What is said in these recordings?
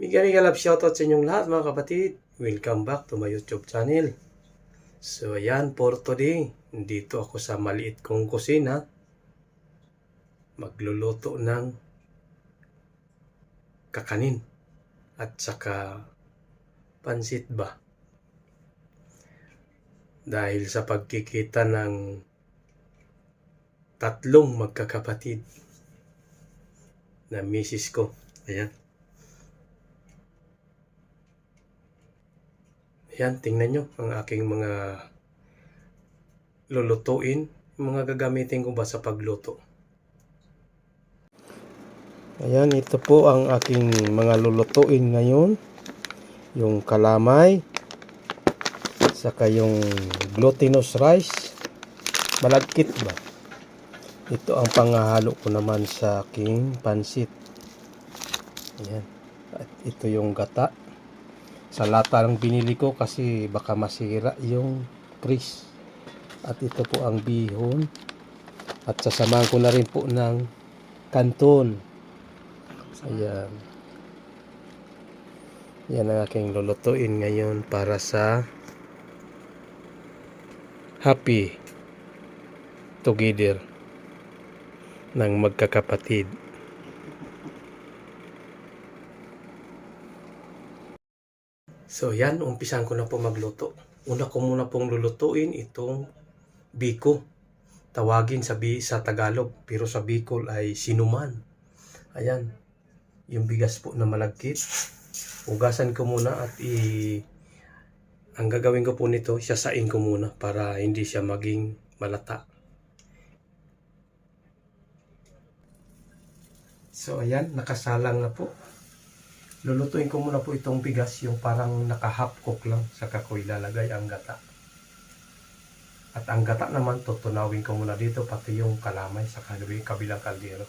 Mega mega love shoutout sa inyong lahat mga kapatid. Welcome back to my YouTube channel. So ayan for today. Dito ako sa maliit kong kusina. Magluluto ng kakanin at saka pansit ba. Dahil sa pagkikita ng tatlong magkakapatid na misis ko. Ayan. Ayan, tingnan nyo ang aking mga lulutuin. Mga gagamitin ko ba sa pagluto. Ayan, ito po ang aking mga lulutuin ngayon. Yung kalamay. Saka yung glutinous rice. Malagkit ba? Ito ang pangahalo ko naman sa aking pansit. Ayan. At ito yung gata. Sa lata lang binili ko kasi baka masira yung freeze. At ito po ang bihon. At sasamahan ko na rin po ng kanton. Ayan. Yan ang aking lulutuin ngayon para sa happy together ng magkakapatid. So yan, umpisan ko na po magluto. Una ko muna pong lulutuin itong biko. Tawagin sa, bi sa Tagalog, pero sa Bicol ay sinuman. Ayan, yung bigas po na malagkit. Ugasan ko muna at i... Ang gagawin ko po nito, sasain ko muna para hindi siya maging malata. So ayan, nakasalang na po. Lulutuin ko muna po itong bigas, yung parang naka-half cook lang, saka ko ilalagay ang gata. At ang gata naman, tutunawin ko muna dito, pati yung kalamay sa kabi- kabilang kaldero.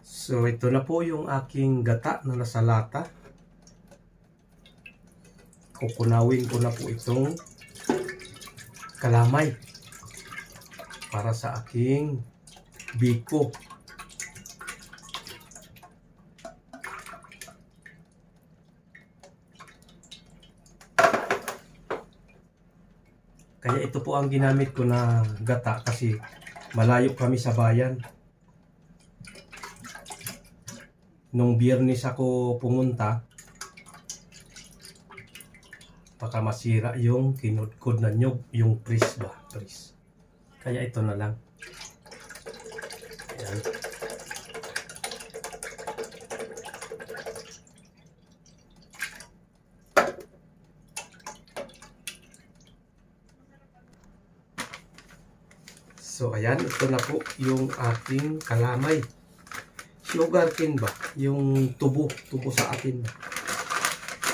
So ito na po yung aking gata na nasa lata. Kukunawin ko na po itong kalamay para sa aking biko. Kaya ito po ang ginamit ko na gata kasi malayo kami sa bayan. Nung biyernes ako pumunta, baka masira yung kinudkod na nyog, yung pris ba? Pris. Kaya ito na lang. Ayan. So ayan, ito na po yung ating kalamay. Sugar cane ba? Yung tubo, tubo sa atin.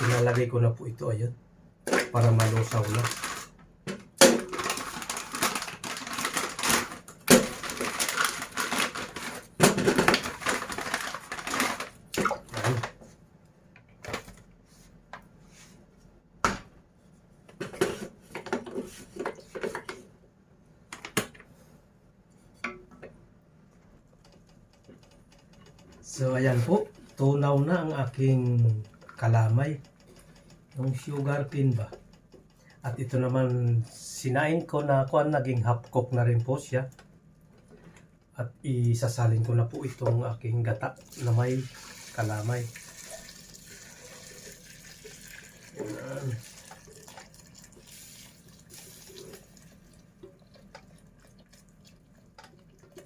Inalagay ko na po ito, ayun. Para malusaw na. Ayan. So ayan po, tunaw na ang aking kalamay. Yung sugar cane ba? At ito naman sinain ko na kuan naging half cook na rin po siya. At isasalin ko na po itong aking gata na may kalamay. Ayan.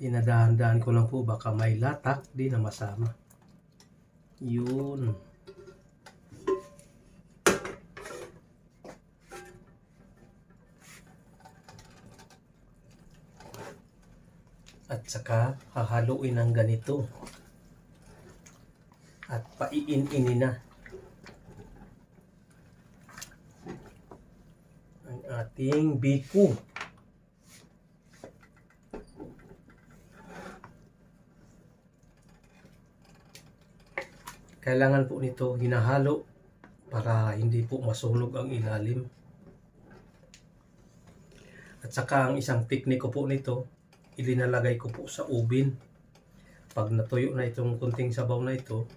Inadahan-dahan ko lang po baka may latak di na masama. Yun. At saka hahaluin ng ganito. At paiin-ini na. Ang ating biko. Kailangan po nito hinahalo para hindi po masunog ang ilalim. At saka ang isang tekniko po nito, ilinalagay ko po sa ubin. Pag natuyo na itong kunting sabaw na ito,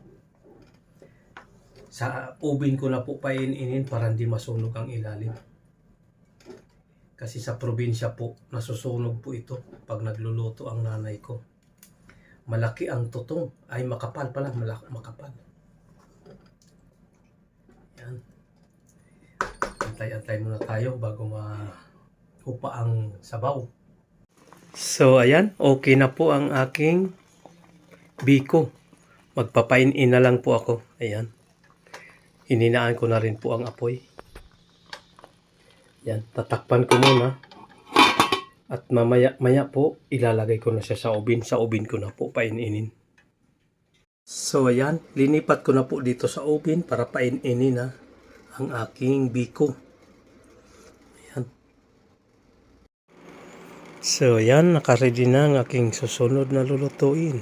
sa ubin ko na po paininin para hindi masunog ang ilalim. Kasi sa probinsya po, nasusunog po ito pag nagluluto ang nanay ko. Malaki ang tutong. Ay, makapal pala. Malaki, makapal. Yan. Antay-antay muna tayo bago mahupa ang sabaw. So, ayan. Okay na po ang aking biko. Magpapain-in na lang po ako. Ayan. Hininaan ko na rin po ang apoy. Yan, tatakpan ko muna. At mamaya maya po, ilalagay ko na siya sa ubin. Sa ubin ko na po paininin. So ayan, linipat ko na po dito sa ubin para paininin na ang aking biko. Ayan. So ayan, nakaready na ang aking susunod na lulutuin.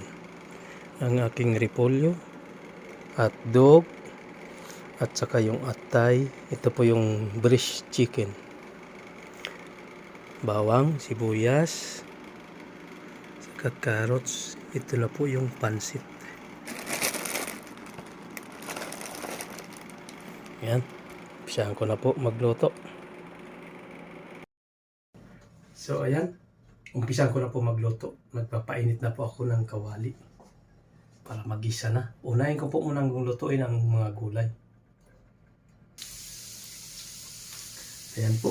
Ang aking repolyo, at dog, at saka yung atay. Ito po yung breast chicken. Bawang, sibuyas, saka carrots. Ito na po yung pansit. Yan. Umpisahan ko na po magluto. So, ayan. Umpisahan ko na po magluto. Magpapainit na po ako ng kawali para magisa na. Unahin ko po munang lutuin ang mga gulay. Ayan po.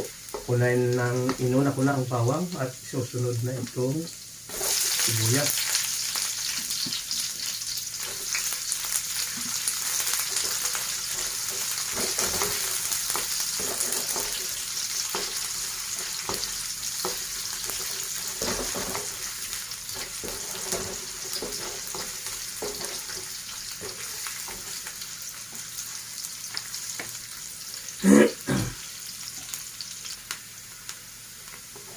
Unahin ng inuna ko na ang bawang at susunod na itong sibuyas.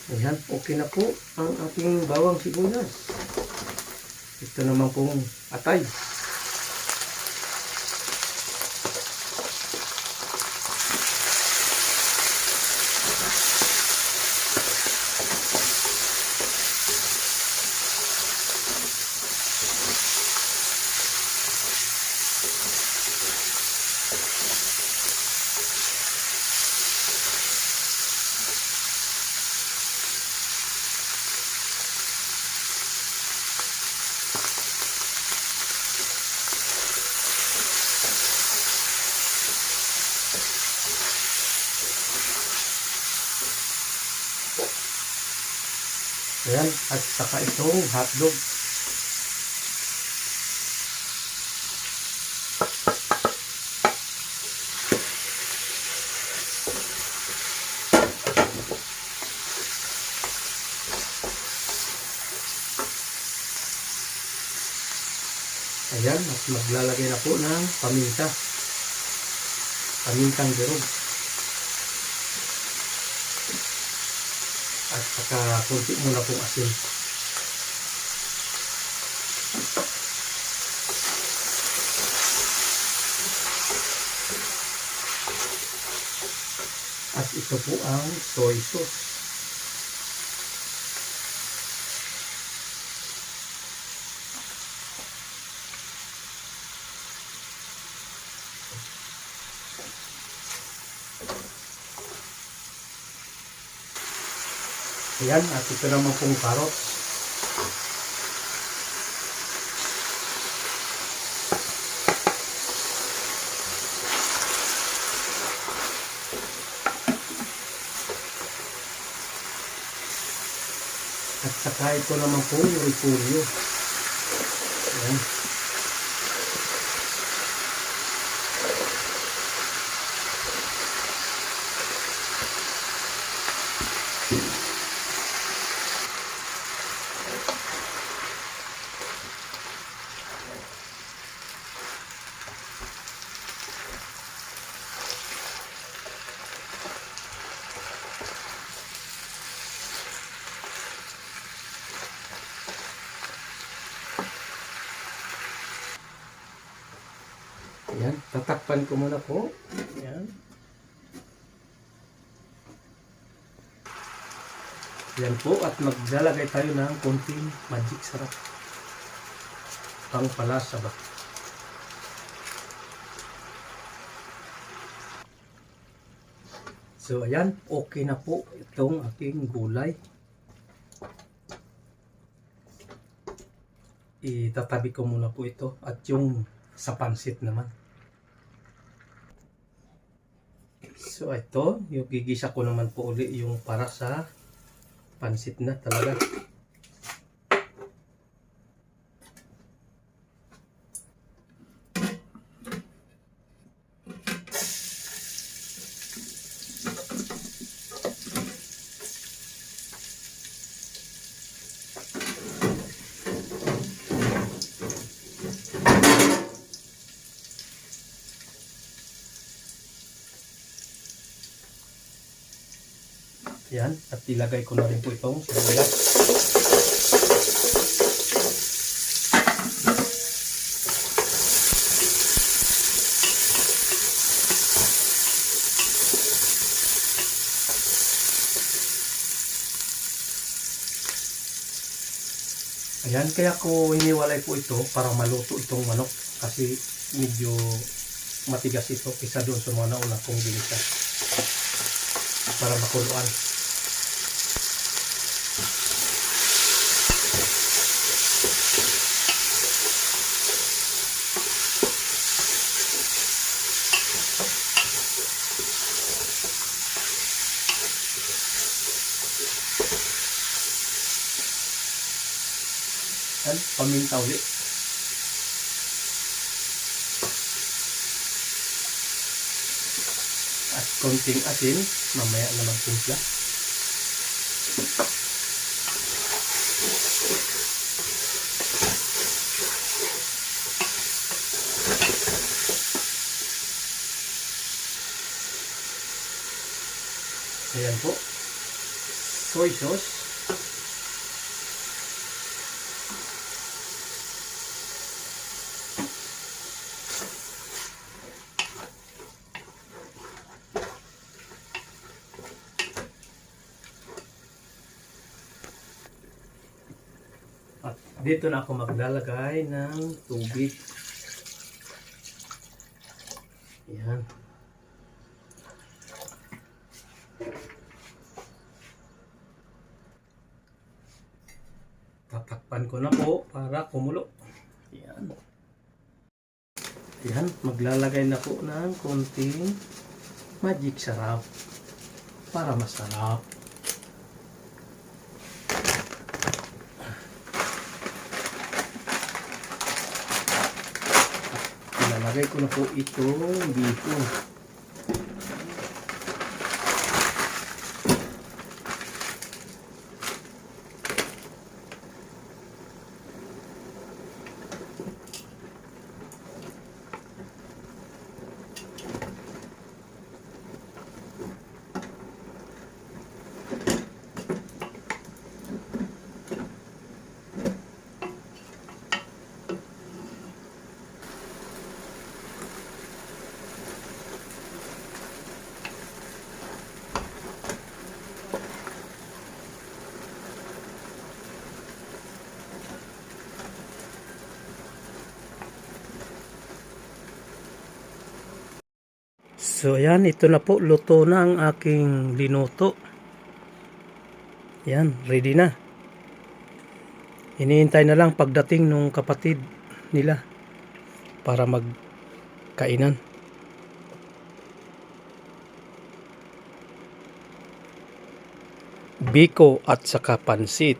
Ayan, okay na po ang ating bawang sibuyas. Ito naman pong atay. Ayan, at saka itong hotdog. Ayan, at maglalagay na po ng paminta. Pamintang dirog. Saka kunti muna pong asin. At ito po ang soy sauce. Ayan, at ito naman pong carrots. At saka ito naman pong repolyo. Ayan. Ayan, tatakpan ko muna po. Ayan. Yan po at maglalagay tayo ng konting magic sarap. Pang palasa ba? So ayan, okay na po itong aking gulay. Itatabi ko muna po ito at yung sa pansit naman. So ito, yung gigisa ko naman po uli yung para sa pansit na talaga. Yan, at ilagay ko na rin po itong sibuyas. Ayan, kaya ko iniwalay po ito para maluto itong manok kasi medyo matigas ito kisa doon sa mga nauna kong ginisa para makuluan. Yan, paminta ulit. At konting asin, mamaya na magtimpla. Ayan po. Soy sauce. At dito na ako maglalagay ng tubig. Yan. Tatakpan ko na po para kumulo. Yan. Yan, maglalagay na po ng konting magic sarap para masarap. 鍋くんの方、糸、ビーフ。So ayan, ito na po, luto na ang aking linuto. Yan, ready na. Hinihintay na lang pagdating nung kapatid nila para magkainan. Biko at saka pansit.